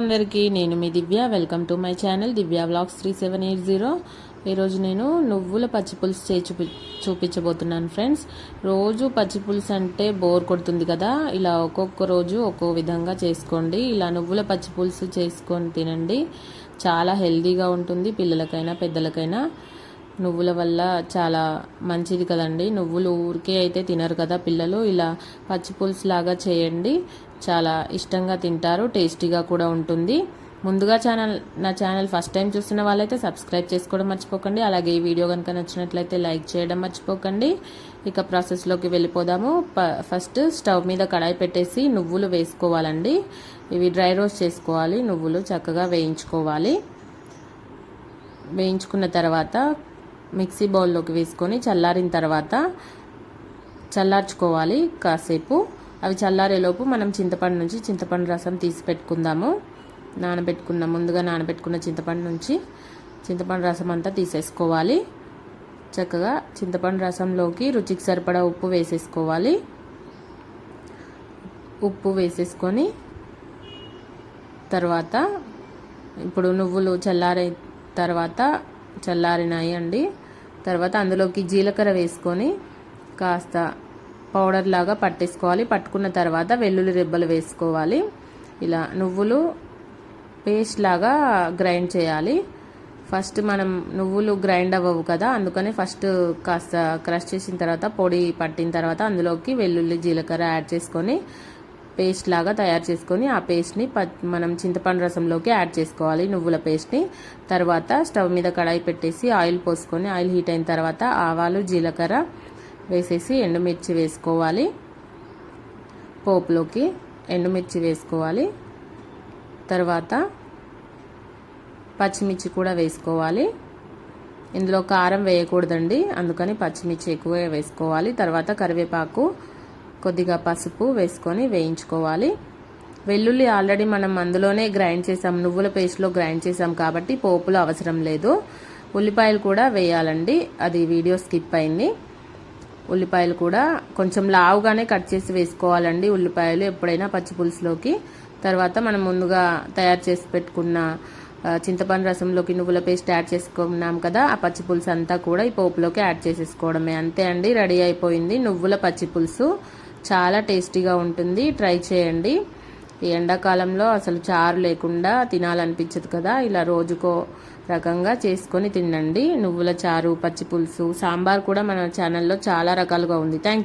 అందరికీ నేను మీ Divya. Welcome to my channel Divya blogs three seven eight zero ఈరోజు నేను నువ్వుల పచ్చి పులుసు చూపి చూపించబోతున్నాను ఫ్రెండ్స్ రోజు పచ్చి పులుసు అంటే బోర్ కొడుతుంది కదా. ఇలా ఒక్కొక్క రోజు ఒక్కో విధంగా చేసుకోండి. ఇలా నువ్వుల పచ్చి పులుసు చేసుకొని తినండి. చాలా హెల్దీగా ఉంటుంది పిల్లలకైనా పెద్దలకైనా. నువ్వుల వల్ల చాలా మంచిది కదండి. నువ్వులు ఊరికే అయితే తినరు కదా పిల్లలు. ఇలా పచ్చి పులుసు లాగా చేయండి. చాలా ఇష్టంగా తింటారు. టేస్టీగా కూడా ఉంటుంది. ముందుగా ఛానల్ నా ఛానల్ ఫస్ట్ టైం చూస్తున్న వాళ్ళైతే సబ్స్క్రైబ్ చేసుకోవడం మర్చిపోకండి. అలాగే ఈ వీడియో కనుక నచ్చినట్లయితే లైక్ చేయడం మర్చిపోకండి. ఇక ప్రాసెస్లోకి వెళ్ళిపోదాము. ఫస్ట్ స్టవ్ మీద కడాయి పెట్టేసి నువ్వులు వేసుకోవాలండి. ఇవి డ్రై రోస్ట్ చేసుకోవాలి. నువ్వులు చక్కగా వేయించుకోవాలి. వేయించుకున్న తర్వాత మిక్సీ బౌల్లోకి వేసుకొని చల్లారిన తర్వాత చల్లార్చుకోవాలి కాసేపు. అవి చల్లారేలోపు మనం చింతపండు నుంచి చింతపండు రసం తీసి పెట్టుకుందాము. నానబెట్టుకున్న ముందుగా నానబెట్టుకున్న చింతపండు నుంచి చింతపండు రసం అంతా తీసేసుకోవాలి. చక్కగా చింతపండు రసంలోకి రుచికి సరిపడా ఉప్పు వేసేసుకోవాలి. ఉప్పు వేసేసుకొని తర్వాత ఇప్పుడు నువ్వులు చల్లారే తర్వాత చల్లారినాయి అండి తర్వాత అందులోకి జీలకర్ర వేసుకొని కాస్త పౌడర్ లాగా పట్టేసుకోవాలి. పట్టుకున్న తర్వాత వెల్లుల్లి రెబ్బలు వేసుకోవాలి. ఇలా నువ్వులు పేస్ట్ లాగా గ్రైండ్ చేయాలి. ఫస్ట్ మనం నువ్వులు గ్రైండ్ అవ్వవు కదా అందుకని ఫస్ట్ కాస్త క్రష్ చేసిన తర్వాత పొడి పట్టిన తర్వాత అందులోకి వెల్లుల్లి జీలకర్ర యాడ్ చేసుకొని పేస్ట్ లాగా తయారు చేసుకొని ఆ పేస్ట్ని మనం చింతపండు రసంలోకి యాడ్ చేసుకోవాలి నువ్వుల పేస్ట్ని. తర్వాత స్టవ్ మీద కడాయి పెట్టేసి ఆయిల్ పోసుకొని ఆయిల్ హీట్ అయిన తర్వాత ఆవాలు జీలకర్ర వేసేసి ఎండుమిర్చి వేసుకోవాలి. పోపులోకి ఎండుమిర్చి వేసుకోవాలి. తర్వాత పచ్చిమిర్చి కూడా వేసుకోవాలి. ఇందులో కారం వేయకూడదండి అందుకని పచ్చిమిర్చి ఎక్కువ వేసుకోవాలి. తర్వాత కరివేపాకు కొద్దిగా పసుపు వేసుకొని వేయించుకోవాలి. వెల్లుల్లి ఆల్రెడీ మనం అందులోనే గ్రైండ్ చేసాం. నువ్వుల పేస్ట్లో గ్రైండ్ చేసాం కాబట్టి పోపులు అవసరం లేదు. ఉల్లిపాయలు కూడా వేయాలండి. అది వీడియో స్కిప్ అయింది. ఉల్లిపాయలు కూడా కొంచెం లావుగానే కట్ చేసి వేసుకోవాలండి ఉల్లిపాయలు ఎప్పుడైనా పచ్చి పులుసులోకి. తర్వాత మనం ముందుగా తయారు చేసి పెట్టుకున్న చింతపండు రసంలోకి నువ్వుల పేస్ట్ యాడ్ చేసుకున్నాం కదా ఆ పచ్చి పులుసు అంతా కూడా ఈ పోపులోకి యాడ్ చేసేసుకోవడమే. అంతే అండి రెడీ అయిపోయింది. నువ్వుల పచ్చి పులుసు. చాలా టేస్టీగా ఉంటుంది. ట్రై చేయండి. ఈ ఎండాకాలంలో అసలు చారు లేకుండా తినాలనిపించదు కదా. ఇలా రోజుకో రకంగా చేసుకొని తినండి. నువ్వుల చారు పచ్చి పులుసు సాంబార్ కూడా మన ఛానల్లో చాలా రకాలుగా ఉంది. థ్యాంక్